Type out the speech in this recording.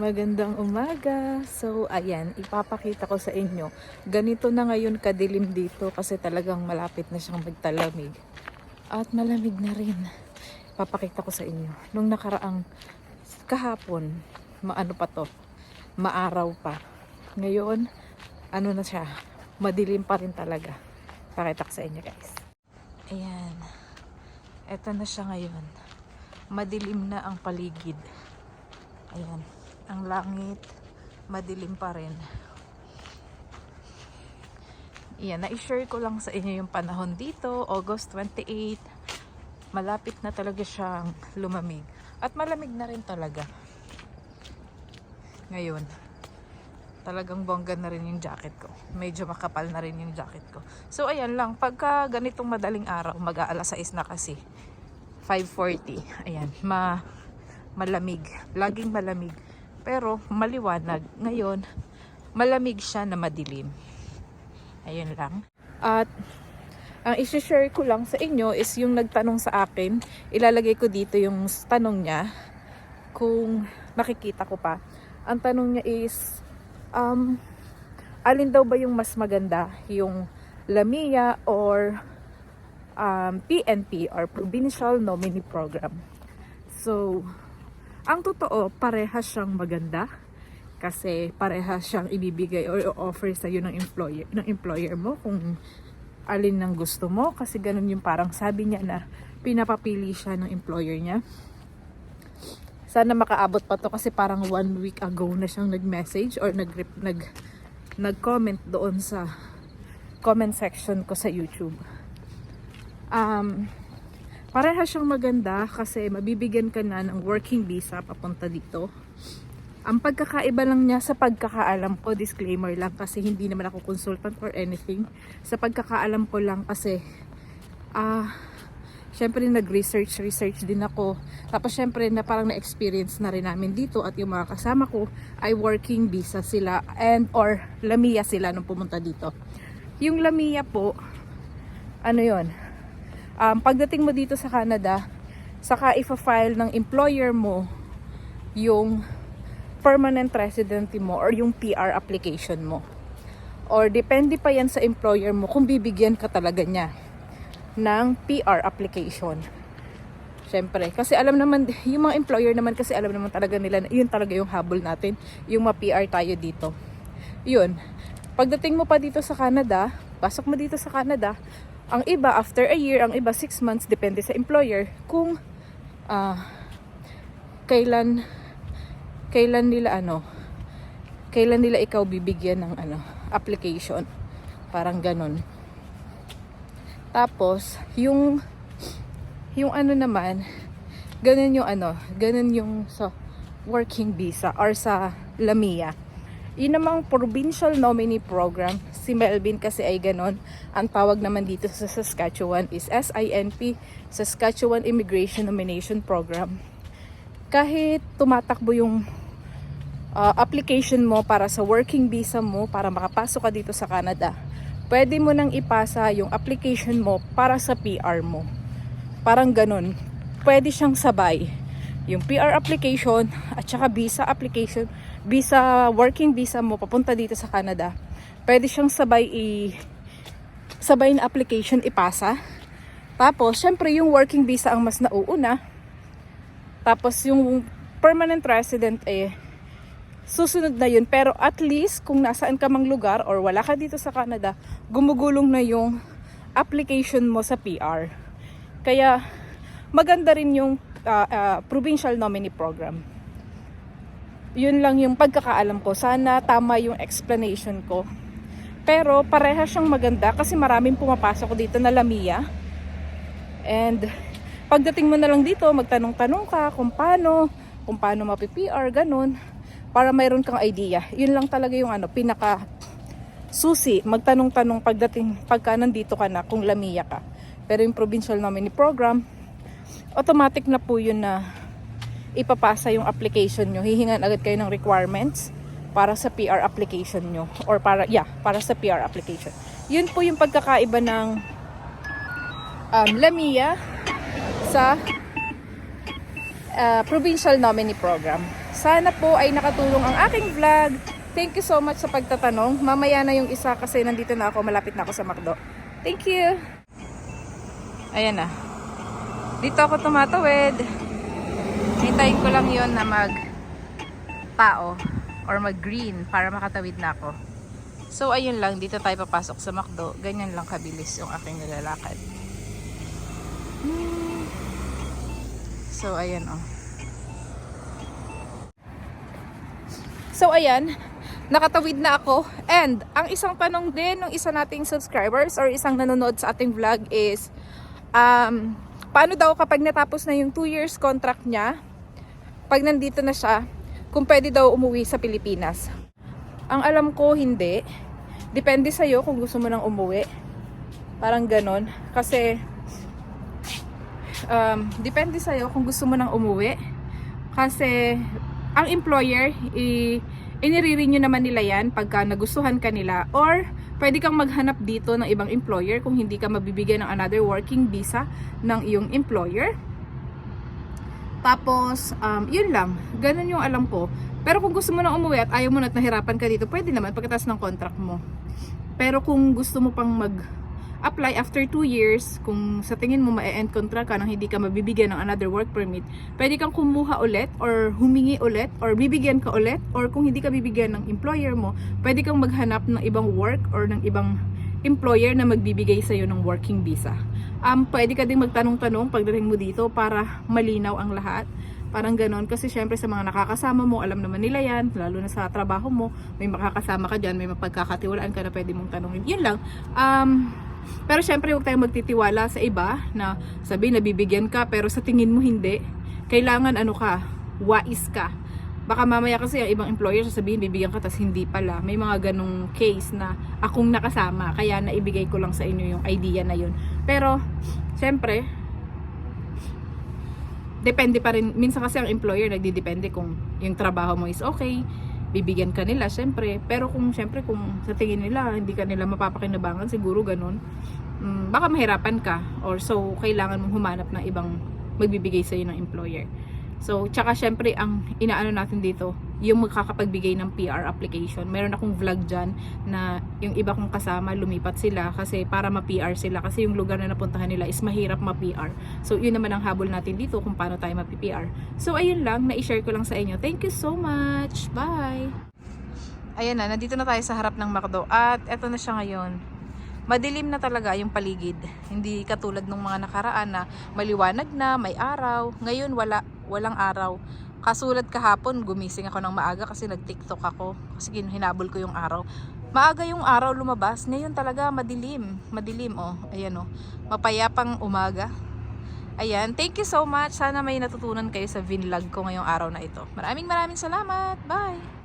Magandang umaga. So, ayan, ipapakita ko sa inyo. Ganito na ngayon kadilim dito kasi talagang malapit na siyang magtalamig. At malamig na rin. Papakita ko sa inyo. Nung nakaraang kahapon, maano pa to, maaraw pa. Ngayon, ano na siya, madilim pa rin talaga. Pakita ko sa inyo guys. Ayan. Eto na siya ngayon. Madilim na ang paligid. Ayan. Ang langit, madilim pa rin. Ayan, na-share ko lang sa inyo yung panahon dito, August 28. Malapit na talaga siyang lumamig. At malamig na rin talaga. Ngayon, talagang bongga na rin yung jacket ko. Medyo makapal na rin yung jacket ko. So, ayan lang. Pagka ganitong madaling araw, mag-aalas 6 na kasi. 5.40. Ayan, ma malamig. Laging malamig. Pero maliwanag. Ngayon, malamig siya na madilim. Ayun lang. At ang isi-share ko lang sa inyo is yung nagtanong sa akin. Ilalagay ko dito yung tanong niya. Kung makikita ko pa. Ang tanong niya is, um, alin daw ba yung mas maganda? Yung Lamia or um, PNP or Provincial Nominee Program. So, ang totoo, parehas siyang maganda kasi parehas siyang ibibigay or offer sa iyo ng employer ng employer mo kung alin ng gusto mo kasi ganun yung parang sabi niya na pinapapili siya ng employer niya. Sana makaabot pa to kasi parang one week ago na siyang nag-message or nag nag nag-comment doon sa comment section ko sa YouTube. Um, Parehas siyang maganda kasi mabibigyan ka na ng working visa papunta dito. Ang pagkakaiba lang niya sa pagkakaalam ko, disclaimer lang kasi hindi naman ako consultant or anything. Sa pagkakaalam ko lang kasi, ah, syempre nag-research, research din ako. Tapos syempre na parang na-experience na rin namin dito at yung mga kasama ko ay working visa sila and or Lamia sila nung pumunta dito. Yung Lamia po, ano yon um, pagdating mo dito sa Canada, saka ifa-file ng employer mo yung permanent residency mo or yung PR application mo. Or depende pa yan sa employer mo kung bibigyan ka talaga niya ng PR application. Siyempre, kasi alam naman, yung mga employer naman kasi alam naman talaga nila na yun talaga yung habol natin, yung ma-PR tayo dito. Yun. Pagdating mo pa dito sa Canada, pasok mo dito sa Canada, ang iba after a year, ang iba 6 months, depende sa employer kung ah kailan kailan nila ano kailan nila ikaw bibigyan ng ano application. Parang ganun. Tapos, yung yung ano naman, ganun yung ano, ganun yung sa working visa or sa Lamia. Yun namang provincial nominee program, si Melvin kasi ay ganon. Ang tawag naman dito sa Saskatchewan is SINP, Saskatchewan Immigration Nomination Program. Kahit tumatakbo yung uh, application mo para sa working visa mo para makapasok ka dito sa Canada, pwede mo nang ipasa yung application mo para sa PR mo. Parang ganun. Pwede siyang sabay. Yung PR application at saka visa application, visa, working visa mo papunta dito sa Canada, pwede siyang sabay i sabay na application ipasa. Tapos, syempre yung working visa ang mas nauuna. Tapos yung permanent resident eh susunod na yun. Pero at least kung nasaan ka mang lugar or wala ka dito sa Canada, gumugulong na yung application mo sa PR. Kaya maganda rin yung uh, uh, provincial nominee program. Yun lang yung pagkakaalam ko. Sana tama yung explanation ko. Pero pareha siyang maganda kasi maraming pumapasok dito na Lamia. And pagdating mo na lang dito, magtanong-tanong ka kung paano, kung paano mapi-PR, ganun. Para mayroon kang idea. Yun lang talaga yung ano, pinaka susi, magtanong-tanong pagdating, pagka nandito ka na, kung Lamia ka. Pero yung provincial nominee program, automatic na po yun na ipapasa yung application nyo. Hihingan agad kayo ng requirements para sa PR application nyo. Or para, yeah, para sa PR application. Yun po yung pagkakaiba ng um, Lamia sa uh, provincial nominee program. Sana po ay nakatulong ang aking vlog. Thank you so much sa pagtatanong. Mamaya na yung isa kasi nandito na ako, malapit na ako sa McDo. Thank you! Ayan na. Dito ako tumatawid. Hintayin ko lang yon na mag tao or mag green para makatawid na ako. So ayun lang, dito tayo papasok sa McDo. Ganyan lang kabilis yung aking nilalakad. So ayan oh. So ayan, nakatawid na ako. And ang isang tanong din ng isa nating subscribers or isang nanonood sa ating vlog is um, paano daw kapag natapos na yung 2 years contract niya, pag nandito na siya, kung pwede daw umuwi sa Pilipinas. Ang alam ko, hindi. Depende sa'yo kung gusto mo nang umuwi. Parang ganon. Kasi, um, depende sa'yo kung gusto mo nang umuwi. Kasi, ang employer, i inire-renew naman nila yan pagka nagustuhan ka nila. Or, pwede kang maghanap dito ng ibang employer kung hindi ka mabibigyan ng another working visa ng iyong employer. Tapos, um, yun lang. Ganun yung alam ko. Pero kung gusto mo na umuwi at ayaw mo na at nahirapan ka dito, pwede naman pagkatapos ng contract mo. Pero kung gusto mo pang mag apply after 2 years, kung sa tingin mo ma-end contract ka nang hindi ka mabibigyan ng another work permit, pwede kang kumuha ulit or humingi ulit or bibigyan ka ulit or kung hindi ka bibigyan ng employer mo, pwede kang maghanap ng ibang work or ng ibang employer na magbibigay sa'yo ng working visa. Um, pwede ka din magtanong-tanong pagdating mo dito para malinaw ang lahat. Parang ganon. Kasi syempre sa mga nakakasama mo, alam naman nila yan. Lalo na sa trabaho mo, may makakasama ka dyan, may mapagkakatiwalaan ka na pwede mong tanongin. Yun lang. Um, pero syempre huwag tayong magtitiwala sa iba na sabi nabibigyan ka pero sa tingin mo hindi. Kailangan ano ka, wais ka. Baka mamaya kasi ang ibang employer sasabihin bibigyan ka tas hindi pala. May mga ganong case na akong nakasama kaya naibigay ko lang sa inyo yung idea na yun. Pero syempre depende pa rin. Minsan kasi ang employer nagdidepende kung yung trabaho mo is okay, bibigyan ka nila, syempre. Pero kung syempre kung sa tingin nila hindi ka nila mapapakinabangan, siguro ganun. Mm, baka mahirapan ka or so kailangan mong humanap ng ibang magbibigay sa ng employer. So, tsaka syempre ang inaano natin dito, yung magkakapagbigay ng PR application. Meron akong vlog dyan na yung iba kong kasama lumipat sila kasi para ma-PR sila kasi yung lugar na napuntahan nila is mahirap ma-PR. So, yun naman ang habol natin dito kung paano tayo ma-PR. So, ayun lang, na-share ko lang sa inyo. Thank you so much. Bye! Ayan na, nandito na tayo sa harap ng McDo at eto na siya ngayon. Madilim na talaga yung paligid. Hindi katulad nung mga nakaraan na maliwanag na, may araw. Ngayon wala, walang araw. Kasulad kahapon, gumising ako ng maaga kasi nag-tiktok ako. Kasi hinabol ko yung araw. Maaga yung araw lumabas. Ngayon talaga madilim. Madilim oh. Ayan oh. Mapayapang umaga. Ayan. Thank you so much. Sana may natutunan kayo sa vinlog ko ngayong araw na ito. Maraming maraming salamat. Bye!